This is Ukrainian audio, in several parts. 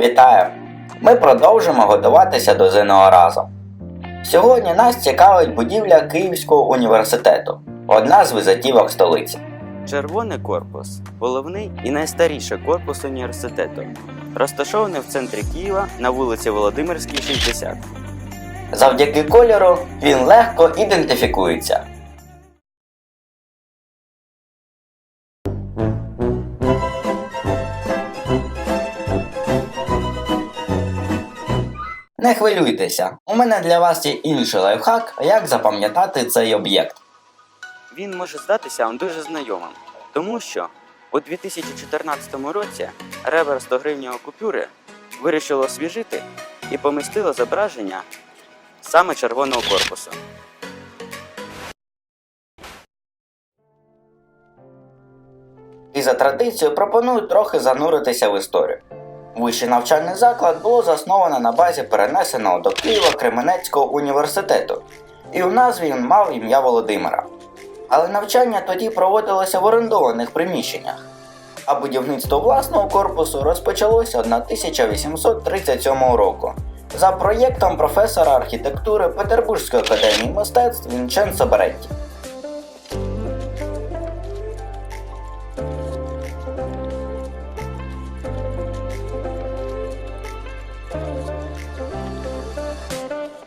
Вітаю! Ми продовжимо готуватися до ЗНО разом. Сьогодні нас цікавить будівля Київського університету, одна з визитівок столиці. Червоний корпус головний і найстаріший корпус університету, розташований в центрі Києва на вулиці Володимирській, 60. Завдяки кольору він легко ідентифікується. Не хвилюйтеся, у мене для вас є інший лайфхак, як запам'ятати цей об'єкт. Він може здатися вам дуже знайомим, тому що у 2014 році реверс 100 гривневої купюри вирішило освіжити і помістило зображення саме червоного корпусу. І за традицією пропоную трохи зануритися в історію. Вищий навчальний заклад було засновано на базі перенесеного до Києва Кременецького університету, і у назві він мав ім'я Володимира. Але навчання тоді проводилося в орендованих приміщеннях, а будівництво власного корпусу розпочалося 1837 року за проєктом професора архітектури Петербурзької академії мистецтв Вінченцо Беретті.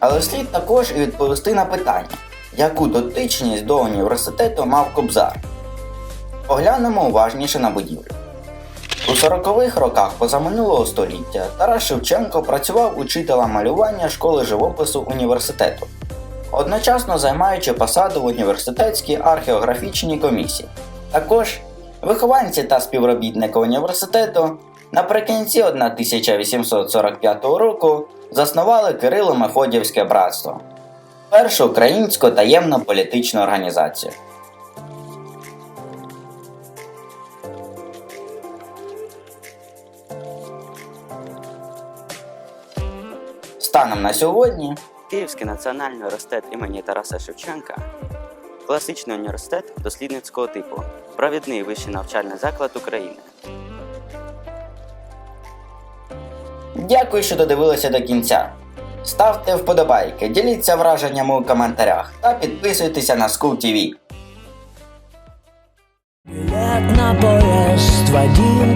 Але слід також і відповісти на питання, яку дотичність до університету мав Кобзар. Поглянемо уважніше на будівлю. У 40-х роках позаминулого століття Тарас Шевченко працював учителем малювання школи живопису університету, одночасно займаючи посаду в університетській археографічній комісії. Також вихованці та співробітники університету наприкінці 1845 року заснували Кирило-Мефодіївське братство, першу українську таємну політичну організацію. Станом на сьогодні Київський національний університет імені Тараса Шевченка класичний університет дослідницького типу, провідний вищий навчальний заклад України. Дякую, що додивилися до кінця. Ставте вподобайки, діліться враженнями у коментарях та підписуйтеся на School TV. Билет на поезд в один